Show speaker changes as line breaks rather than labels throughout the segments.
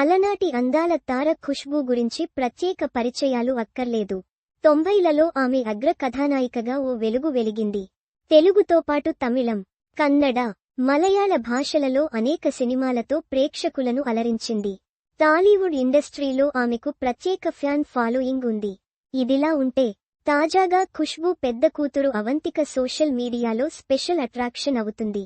అలనాటి అందాల తార ఖుష్బూ గురించి ప్రత్యేక పరిచయాలు అక్కర్లేదు. తొంభైలలో ఆమె అగ్ర కథానాయికగా ఓ వెలుగు వెలిగింది. తెలుగుతో పాటు తమిళం కన్నడ మలయాళ భాషలలో అనేక సినిమాలతో ప్రేక్షకులను అలరించింది. టాలీవుడ్ ఇండస్ట్రీలో ఆమెకు ప్రత్యేక ఫ్యాన్ ఫాలోయింగ్ ఉంది. ఇదిలా ఉంటే తాజాగా ఖుష్బూ పెద్ద కూతురు అవంతిక సోషల్ మీడియాలో స్పెషల్ అట్రాక్షన్ అవుతుంది.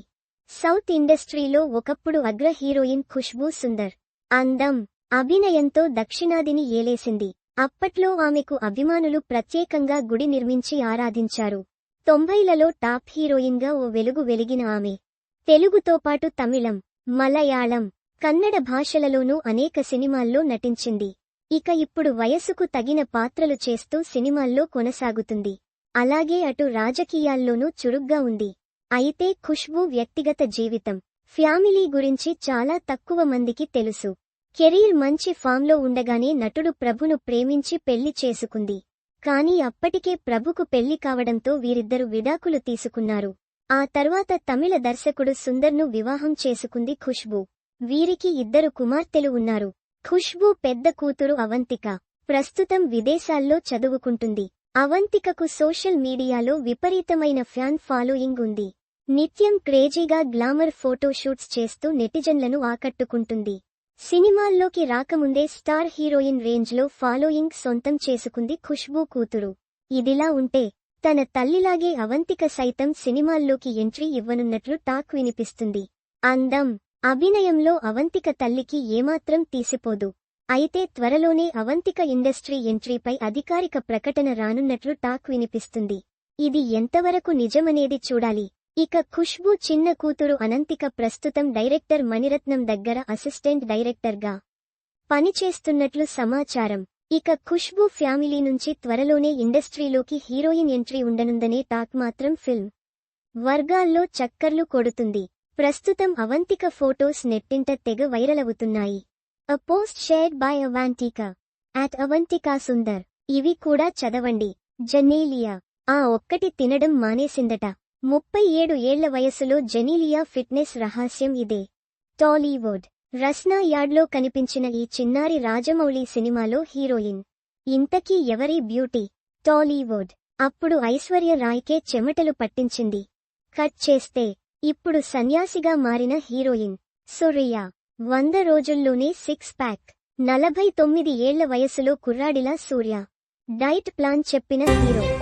సౌత్ ఇండస్ట్రీలో ఒకప్పుడు అగ్ర హీరోయిన్ ఖుష్బూ సుందర్ అందం. అభినయంతో దక్షిణాదిని ఏలేసింది. అప్పట్లో ఆమెకు అభిమానులు ప్రత్యేకంగా గుడి నిర్మించి ఆరాధించారు. తొంభైలలో టాప్ హీరోయిన్గా ఓ వెలుగు వెలిగిన ఆమె. తెలుగుతో పాటు తమిళం మలయాళం కన్నడ భాషలలోనూ అనేక సినిమాల్లో నటించింది. ఇక ఇప్పుడు వయసుకు తగిన పాత్రలు చేస్తూ సినిమాల్లో కొనసాగుతుంది. అలాగే అటు రాజకీయాల్లోనూ చురుగ్గా ఉంది. అయితే ఖుష్బూ వ్యక్తిగత జీవితం. ఫ్యామిలీ గురించి చాలా తక్కువ మందికి తెలుసు. కెరీర్ మంచి ఫామ్లో ఉండగానే నటుడు ప్రభును ప్రేమించి పెళ్ళి చేసుకుంది. కానీ అప్పటికే ప్రభుకు పెళ్ళి కావడంతో వీరిద్దరు విడాకులు తీసుకున్నారు. ఆ తర్వాత తమిళ దర్శకుడు సుందర్ను వివాహం చేసుకుంది ఖుష్బూ. వీరికి ఇద్దరు కుమార్తెలు ఉన్నారు. ఖుష్బూ పెద్ద కూతురు అవంతిక. ప్రస్తుతం విదేశాల్లో చదువుకుంటుంది. అవంతికకు సోషల్ మీడియాలో విపరీతమైన ఫ్యాన్ ఫాలోయింగ్ ఉంది. నిత్యం క్రేజీగా గ్లామర్ ఫోటోషూట్స్ చేస్తూ నెటిజన్లను ఆకట్టుకుంటుంది. సినిమాల్లోకి రాకముందే స్టార్ హీరోయిన్ రేంజ్లో ఫాలోయింగ్ సొంతం చేసుకుంది ఖుష్బూ కూతురు. ఇదిలా ఉంటే తన తల్లిలాగే అవంతిక సైతం సినిమాల్లోకి ఎంట్రీ ఇవ్వనున్నట్లు టాక్ వినిపిస్తుంది. అందం అభినయంలో అవంతిక తల్లికి ఏమాత్రం తీసిపోదు. అయితే త్వరలోనే అవంతిక ఇండస్ట్రీ ఎంట్రీపై అధికారిక ప్రకటన రానున్నట్లు టాక్ వినిపిస్తుంది. ఇది ఎంతవరకు నిజమనేది చూడాలి. ఇక ఖుష్బూ చిన్న కూతురు అనంతిక ప్రస్తుతం డైరెక్టర్ మణిరత్నం దగ్గర అసిస్టెంట్ డైరెక్టర్గా పనిచేస్తున్నట్లు సమాచారం. ఇక ఖుష్బూ ఫ్యామిలీ నుంచి త్వరలోనే ఇండస్ట్రీలోకి హీరోయిన్ ఎంట్రీ ఉండనుందనే టాక్ మాత్రం ఫిల్మ్ వర్గాల్లో చక్కర్లు కొడుతుంది. ప్రస్తుతం అవంతిక ఫోటోస్ నెట్టింట తెగ వైరల్ అవుతున్నాయి a post shared by Avantika at Avantika Sundar ఇవి కూడా చదవండి. జనేలియా. ఆ ఒక్కటి తినడం మానేసిందట. ముప్పై ఏడు ఏళ్ళ వయసులో జెనీలియా ఫిట్నెస్ రహస్యం ఇదే. టాలీవుడ్ రస్నా యార్డ్లో కనిపించిన ఈ చిన్నారి రాజమౌళి సినిమాలో హీరోయిన్. ఇంతకీ ఎవరి బ్యూటీ? టాలీవుడ్ అప్పుడు ఐశ్వర్య రాయ్కే చెమటలు పట్టించింది. కట్ చేస్తే ఇప్పుడు సన్యాసిగా మారిన హీరోయిన్ సురియా. వంద రోజుల్లోనే సిక్స్ ప్యాక్. నలభై తొమ్మిది ఏళ్ళ వయసులో కుర్రాడిలా సూర్య. డైట్ ప్లాన్ చెప్పిన హీరో.